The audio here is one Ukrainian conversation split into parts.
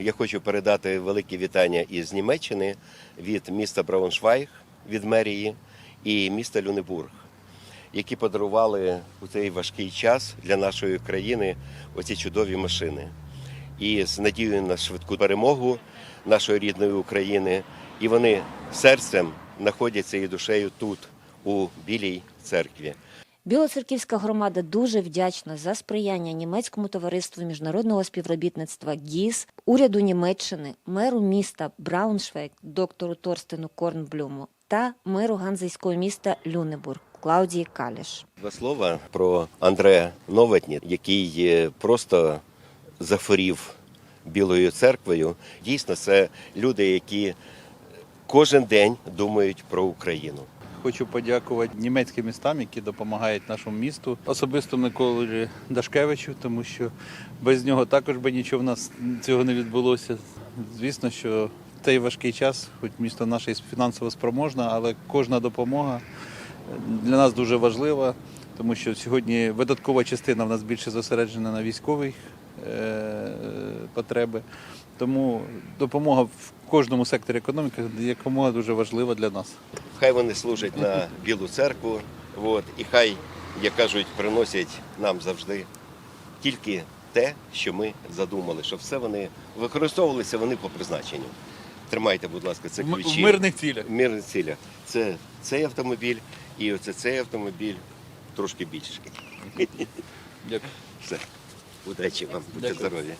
я хочу передати велике вітання із Німеччини від міста Брауншвайг, від мерії і міста Люнебург, які подарували у цей важкий час для нашої країни оці чудові машини. І з надією на швидку перемогу нашої рідної України. І вони серцем знаходяться і душею тут, у Білій церкві. Білоцерківська громада дуже вдячна за сприяння німецькому товариству міжнародного співробітництва ГІС, уряду Німеччини, меру міста Брауншвейг, доктору Торстену Корнблюму та меру ганзейського міста Люнебург Клаудії Каліш. Два слова про Андрея Новотні, який е, просто захворів Білою церквою. Дійсно, це люди, які кожен день думають про Україну. Хочу подякувати німецьким містам, які допомагають нашому місту, особисто Миколі Дашкевичу, тому що без нього також би нічого в нас цього не відбулося. Звісно, що в цей важкий час, хоч місто наше фінансово спроможне, але кожна допомога для нас дуже важлива, тому що сьогодні видаткова частина в нас більше зосереджена на військових потреби. Тому допомога в кожному секторі економіки якомога дуже важлива для нас. Хай вони служать на Білу церкву, от, і хай, як кажуть, приносять нам завжди тільки те, що ми задумали, щоб все вони використовувалися вони по призначенню. Тримайте, будь ласка, це В ключі. мирних цілях. В мирних цілях. Це цей автомобіль і оце цей автомобіль трошки більший. Дякую. Все. Удачи вам, будьте здорові.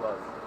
Класс.